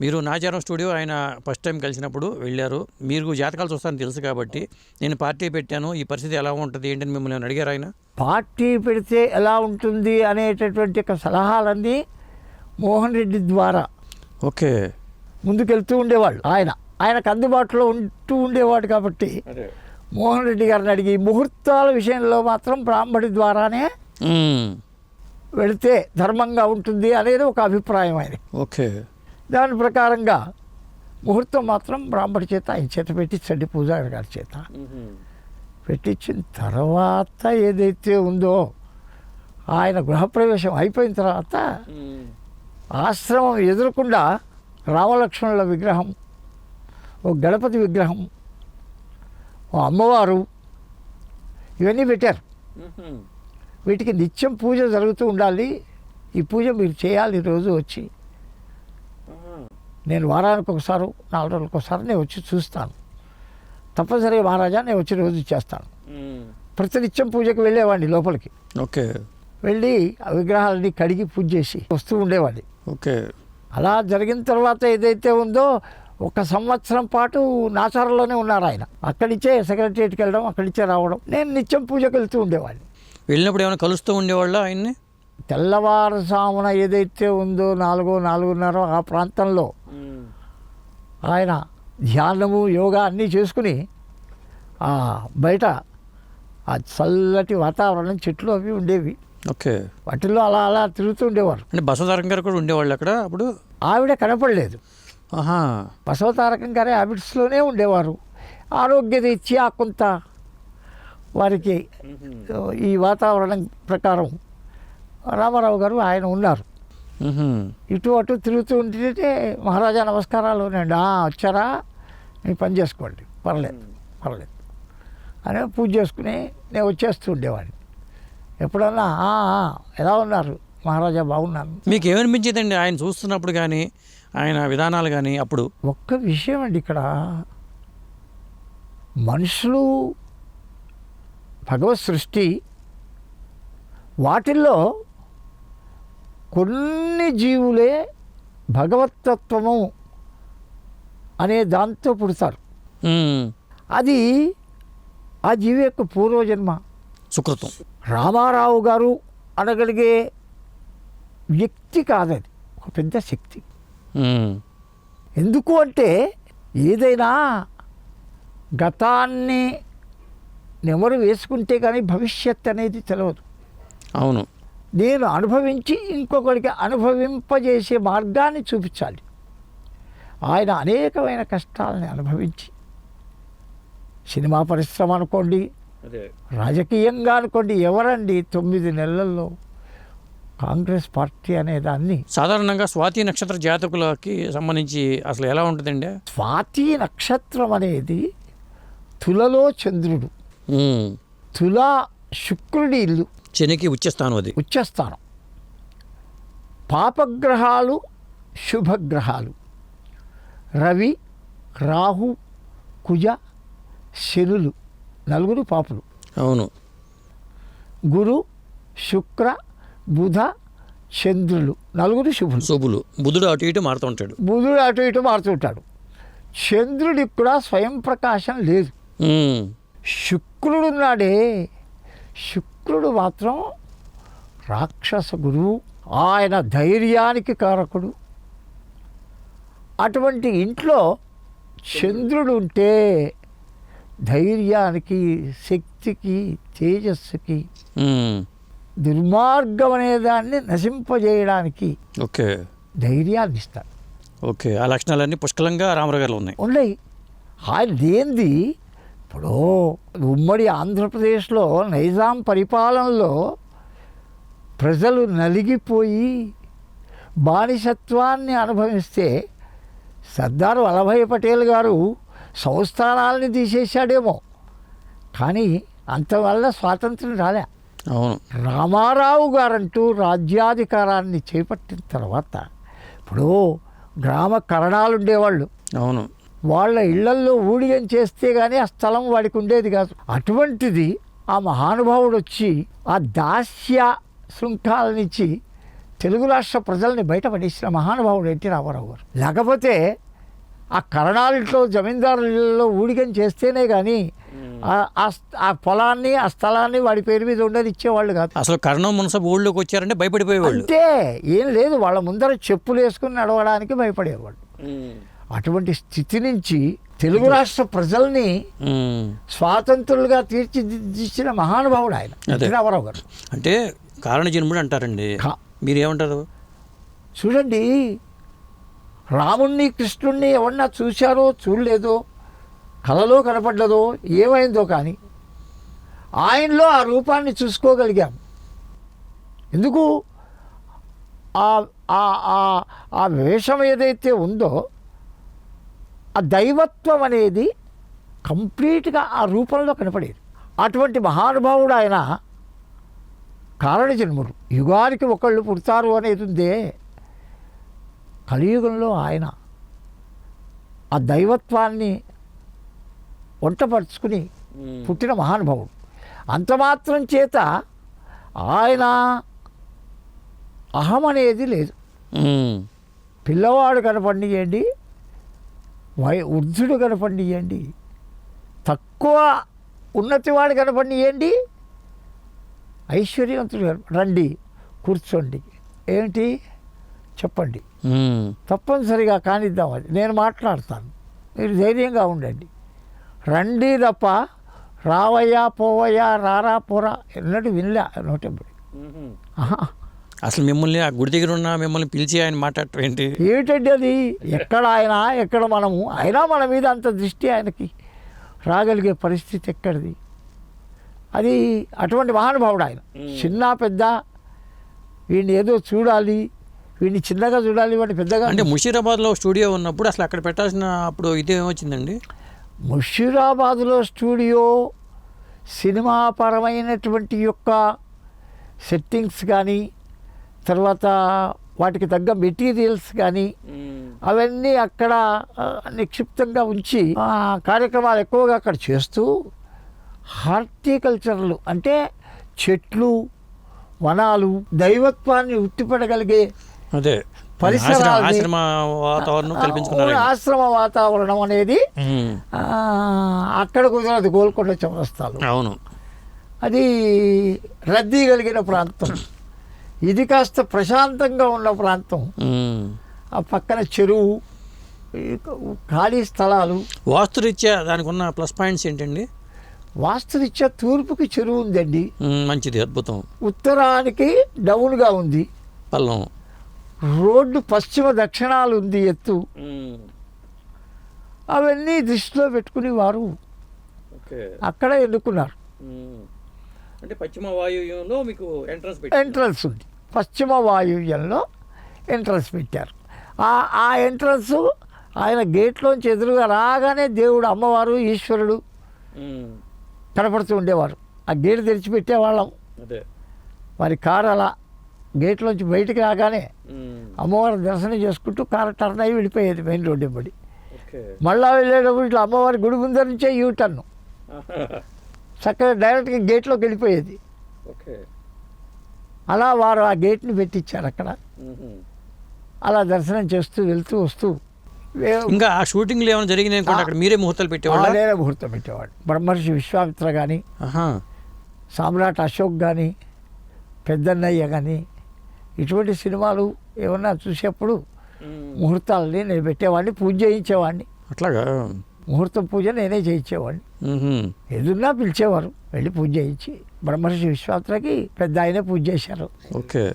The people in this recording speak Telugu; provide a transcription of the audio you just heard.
మీరు నాచారం స్టూడియో ఆయన ఫస్ట్ టైం కలిసినప్పుడు వెళ్ళారు. మీరు జాతకాలు చూస్తారని తెలుసు కాబట్టి నేను పార్టీ పెట్టాను. ఈ పరిస్థితి ఎలా ఉంటుంది ఏంటని మిమ్మల్ని అడిగారు ఆయన? పార్టీ పెడితే ఎలా ఉంటుంది అనేటటువంటి ఒక సలహాలన్నీ మోహన్ రెడ్డి ద్వారా ఓకే. ముందుకెళ్తూ ఉండేవాళ్ళు ఆయన. ఆయనకు అందుబాటులో ఉంటూ ఉండేవాడు కాబట్టి మోహన్ రెడ్డి గారిని అడిగి ముహూర్తాల విషయంలో మాత్రం బ్రాహ్మడి ద్వారానే. వెళితే ధర్మంగా ఉంటుంది అనేది ఒక అభిప్రాయం ఆయన ఓకే. దాని ప్రకారంగా ముహూర్తం మాత్రం బ్రాహ్మడి చేత ఆయన చేత పెట్టించండి పూజారి గారి చేత. పెట్టించిన తర్వాత ఏదైతే ఉందో ఆయన గృహప్రవేశం అయిపోయిన తర్వాత ఆశ్రమం ఎదురకుండా రామలక్ష్మణుల విగ్రహం ఓ గణపతి విగ్రహం ఓ అమ్మవారు ఇవన్నీ పెట్టారు. వీటికి నిత్యం పూజ జరుగుతూ ఉండాలి. ఈ పూజ మీరు చేయాలి రోజు వచ్చి. నేను వారానికి ఒకసారి నాలుగు రోజులకు ఒకసారి నేను వచ్చి చూస్తాను. తప్పనిసరిగా మహారాజా నేను వచ్చి రోజు చేస్తాను. ప్రతినిత్యం పూజకి వెళ్ళేవాడిని లోపలికి. ఓకే. వెళ్ళి ఆ విగ్రహాలని కడిగి పూజ చేసి వస్తూ ఉండేవాడిని. ఓకే. అలా జరిగిన తర్వాత ఏదైతే ఉందో ఒక సంవత్సరం పాటు నాచారంలోనే ఉన్నారు ఆయన. అక్కడి నుంచే సెక్రటరియట్కి వెళ్ళడం అక్కడి నుంచే రావడం నేను నిత్యం పూజకు వెళ్తూ ఉండేవాడిని. వెళ్ళినప్పుడు ఏమైనా కలుస్తూ ఉండేవాళ్ళ ఆయన్ని? తెల్లవారుసామున ఏదైతే ఉందో నాలుగో నాలుగున్నర ఆ ప్రాంతంలో ఆయన ధ్యానము యోగా అన్నీ చేసుకుని బయట ఆ చల్లటి వాతావరణం చెట్లు అవి ఉండేవి. ఓకే. వాటిల్లో అలా అలా తిరుగుతూ ఉండేవారు. అంటే బసవతారకం గారు కూడా ఉండేవాళ్ళు అక్కడ అప్పుడు? ఆవిడ కనపడలేదు. ఆహా. బసవతారకం గారి హ్యాబిట్స్లోనే ఉండేవారు. ఆరోగ్యరీత్యా కొంత వారికి ఈ వాతావరణం ప్రకారం రామారావు గారు ఆయన ఉన్నారు. ఇటు అటు తిరుగుతూ ఉంటే మహారాజా నమస్కారాలు "ఆ, వచ్చారా? మీ పని చేసుకోండి. పర్లేదు. పర్లేదు. అని పూజ చేసుకుని నేను వచ్చేస్తూ ఉండేవాడిని. ఎప్పుడన్నా "ఆ, ఆ, ఎలా ఉన్నారు? మహారాజా బాగున్నాను మీకు ఏమనిపించేదండి ఆయన చూస్తున్నప్పుడు కానీ ఆయన విధానాలు కానీ అప్పుడు? ఒక్క విషయం అండి ఇక్కడ. మనుషులు భగవత్ సృష్టి వాటిల్లో కొన్ని జీవులే భగవతత్వము అనే దాంతో పుడతారు. అది ఆ జీవి యొక్క పూర్వజన్మ. సుకృతం. రామారావు గారు అనగలిగే వ్యక్తి కాదది. ఒక పెద్ద శక్తి. ఎందుకు అంటే ఏదైనా గతాన్ని నెమరు వేసుకుంటే కానీ భవిష్యత్ అనేది తెలియదు అవును. నేను అనుభవించి ఇంకొకరికి అనుభవింపజేసే మార్గాన్ని చూపించాలి. ఆయన అనేకమైన కష్టాలని అనుభవించి సినిమా పరిశ్రమ అనుకోండి రాజకీయంగా అనుకోండి ఎవరండి తొమ్మిది నెలల్లో కాంగ్రెస్ పార్టీ అనే దాన్ని? సాధారణంగా స్వాతి నక్షత్ర జాతకులకి సంబంధించి అసలు ఎలా ఉంటుందండి? స్వాతి నక్షత్రం అనేది తులలో చంద్రుడు. తుల శుక్రుడి ఇల్లు. శనికి ఉచ్చస్థానం అది. ఉచ్చస్థానం పాపగ్రహాలు శుభగ్రహాలు. రవి రాహు కుజ శనులు నలుగురు పాపులు. అవును. గురు శుక్ర బుధ చంద్రులు నలుగురు శుభులు. శుభులు. బుధుడు అటు ఇటు మారుతూ ఉంటాడు. బుధుడు అటు ఇటు మారుతుంటాడు చంద్రుడికి కూడా స్వయం ప్రకాశం లేదు. మ్మ్. శుక్రుడు ఉన్నాడే. శుక్రుడు మాత్రం రాక్షస గురువు ఆయన ధైర్యానికి కారకుడు. అటువంటి ఇంట్లో చంద్రుడు ఉంటే ధైర్యానికి శక్తికి తేజస్సుకి. దుర్మార్గం అనే దాన్ని నశింపజేయడానికి ఓకే. ధైర్యాన్ని ఇస్తాడు. ఓకే. ఆ లక్షణాలన్నీ పుష్కలంగా రామారావు గారిలో ఉన్నాయి. ఉన్నాయి. ఆయన దేంది ఇప్పుడు ఉమ్మడి ఆంధ్రప్రదేశ్లో నైజాం పరిపాలనలో ప్రజలు నలిగిపోయి బానిసత్వాన్ని అనుభవిస్తే సర్దార్ వల్లభాయ్ పటేల్ గారు సంస్థానాలని తీసేశాడేమో. కానీ అంతవల్ల స్వాతంత్రం రాలే. అవును. రామారావు గారంటూ రాజ్యాధికారాన్ని చేపట్టిన తర్వాత ఇప్పుడు గ్రామ కరణాలు ఉండేవాళ్ళు అవును. వాళ్ళ ఇళ్ళల్లో ఊడిగం చేస్తే కానీ ఆ స్థలం వాడికి ఉండేది కాదు. అటువంటిది ఆ మహానుభావుడు వచ్చి ఆ దాస్య శృంఖాల నుంచి తెలుగు రాష్ట్ర ప్రజల్ని బయటపడేసిన మహానుభావుడు ఎన్టీ రామారావు గారు. లేకపోతే ఆ కరణాలిట్లో జమీందారులలో ఊడిగం చేస్తేనే కానీ ఆ- పొలాన్ని ఆ స్థలాన్ని వాడి పేరు మీద ఉండని ఇచ్చేవాళ్ళు కాదు. అసలు కర్ణం మున్సబ్ ఊళ్ళోకి వచ్చారంటే భయపడిపోయేవాళ్ళు. అంతే ఏం లేదు వాళ్ళ ముందర చెప్పులు వేసుకుని నడవడానికి భయపడేవాళ్ళు. అటువంటి స్థితి నుంచి తెలుగు రాష్ట్ర ప్రజల్ని. స్వాతంత్రులుగా తీర్చిదిద్దించిన మహానుభావుడు ఆయన రామారావు గారు. అంటే కారణజన్ముడు అంటారండి. కా- మీరేమంటారు? చూడండి రాముణ్ణి కృష్ణుణ్ణి ఎవరన్నా చూశారో చూడలేదో కలలో కనపడ్డదో ఏమైందో కానీ ఆయనలో ఆ రూపాన్ని చూసుకోగలిగాం. ఎందుకు? ఆ ఆ- ఆ- ఆ వేషం ఏదైతే ఉందో ఆ దైవత్వం అనేది కంప్లీట్గా ఆ రూపంలో కనపడేది. అటువంటి మహానుభావుడు ఆయన కారణజన్ముడు యుగానికి ఒకళ్ళు పుడతారు అనేది ఉందే. కలియుగంలో ఆయన ఆ దైవత్వాన్ని వంటపరుచుకుని పుట్టిన మహానుభావుడు. అంత మాత్రం చేత ఆయన అహం అనేది లేదు. పిల్లవాడు కనపడియండి వై వృద్ధుడు కనపడియండి తక్కువ ఉన్నతివాడు కనపడియండి ఐశ్వర్యవంతుడు రండి కూర్చోండి. ఏంటి? చెప్పండి. తప్పనిసరిగా కానిద్దాం అది. నేను మాట్లాడతాను. మీరు ధైర్యంగా ఉండండి. రండి తప్ప రావయ్యా పోవయ్యా రారా పోరా ఎన్నడూ వినలే నోటెంబడి. అసలు మిమ్మల్ని ఆ గుడి దగ్గర ఉన్న మిమ్మల్ని పిలిచి ఆయన మాట్లాడటం ఏంటి? ఏమిటండి అది? ఎక్కడ ఆయన? ఎక్కడ మనము? అయినా మన మీద అంత దృష్టి ఆయనకి రాగలిగే పరిస్థితి ఎక్కడిది? అది అటువంటి మహానుభావుడు ఆయన. చిన్న పెద్ద వీడిని ఏదో చూడాలి వీడిని చిన్నగా చూడాలి వాడిని పెద్దగా అంటే ముషీరాబాద్లో స్టూడియో ఉన్నప్పుడు అసలు అక్కడ పెట్టాల్సిన అప్పుడు ఇదేమొచ్చిందండి? ముషీరాబాద్లో స్టూడియో సినిమా పరమైనటువంటి యొక్క సెట్టింగ్స్ కానీ తర్వాత వాటికి తగ్గ మెటీరియల్స్ కానీ అవన్నీ అక్కడ నిక్షిప్తంగా ఉంచి ఆ, కార్యక్రమాలు ఎక్కువగా అక్కడ చేస్తూ హార్టికల్చర్లు అంటే చెట్లు వనాలు దైవత్వాన్ని ఉట్టిపడగలిగే అదే. ఆశ్రమ వాతావరణం. ఆశ్రమ వాతావరణం అనేది అక్కడ కుదరదు గోల్కొండ చౌరస్తాలు. అవును. అది రద్దీ కలిగిన ప్రాంతం. ఇది కాస్త ప్రశాంతంగా ఉన్న ప్రాంతం. ఆ పక్కన చెరువు ఖాళీ స్థలాలు. వాస్తురీత్యా దానికి ఉన్న ప్లస్ పాయింట్స్ ఏంటండి? వాస్తురీత్యా తూర్పుకి చెరువు ఉందండి. మంచిది అద్భుతం. ఉత్తరానికి డౌన్గా ఉంది. పల్లం. రోడ్డు పశ్చిమ దక్షిణాలు ఉంది ఎత్తు. అవన్నీ దృష్టిలో పెట్టుకుని వారు అక్కడ ఎన్నుకున్నారు. అంటే పశ్చిమ వాయువ్యంలో మీకు ఎంట్రన్స్ ఎంట్రన్స్ ఉంది. పశ్చిమ వాయువ్యంలో ఎంట్రన్స్ పెట్టారు. ఆ ఆ ఎంట్రన్స్ ఆయన గేట్లోంచి ఎదురుగా రాగానే దేవుడు అమ్మవారు ఈశ్వరుడు కనపడుతూ ఉండేవారు. ఆ గేట్ తెరిచిపెట్టేవాళ్ళం. అదే. వారి కారు అలా గేట్లోంచి బయటికి రాగానే అమ్మవారి దర్శనం చేసుకుంటూ కారు టర్న్ అయ్యి వెళ్ళిపోయేది మెయిన్ రోడ్ ఇవ్వడి ఓకే. మళ్ళా వెళ్ళేటప్పుడు ఇట్లా అమ్మవారి గుడి ముందర నుంచే యూ టర్న్ చక్కగా డైరెక్ట్గా గేట్లోకి వెళ్ళిపోయేది. ఓకే. అలా వారు ఆ గేట్ని పెట్టించారు అక్కడ. అలా దర్శనం చేస్తూ వెళ్తూ వస్తూ వే- ఇంకా ఆ షూటింగ్లు ఏమైనా జరిగినాయి అక్కడ మీరే ముహూర్తాలు పెట్టేవాళ్ళ? ఆలయ ముహూర్తం పెట్టేవాడు బ్రహ్మర్షి విశ్వామిత్ర కానీ. సామ్రాట్ అశోక్ కానీ పెద్దన్నయ్య కానీ ఇటువంటి సినిమాలు ఏమన్నా చూసేప్పుడు ముహూర్తాలని నేను పెట్టేవాడిని పూజ చేయించేవాడిని. అట్లాగా? ముహూర్తం పూజ నేనే చేయించేవాడిని. ఎదురున్నా పిలిచేవారు. వెళ్ళి పూజ చేయించి బ్రహ్మర్షి విశ్వామిత్రకి పెద్ద ఆయనే పూజ చేశారు. ఓకే.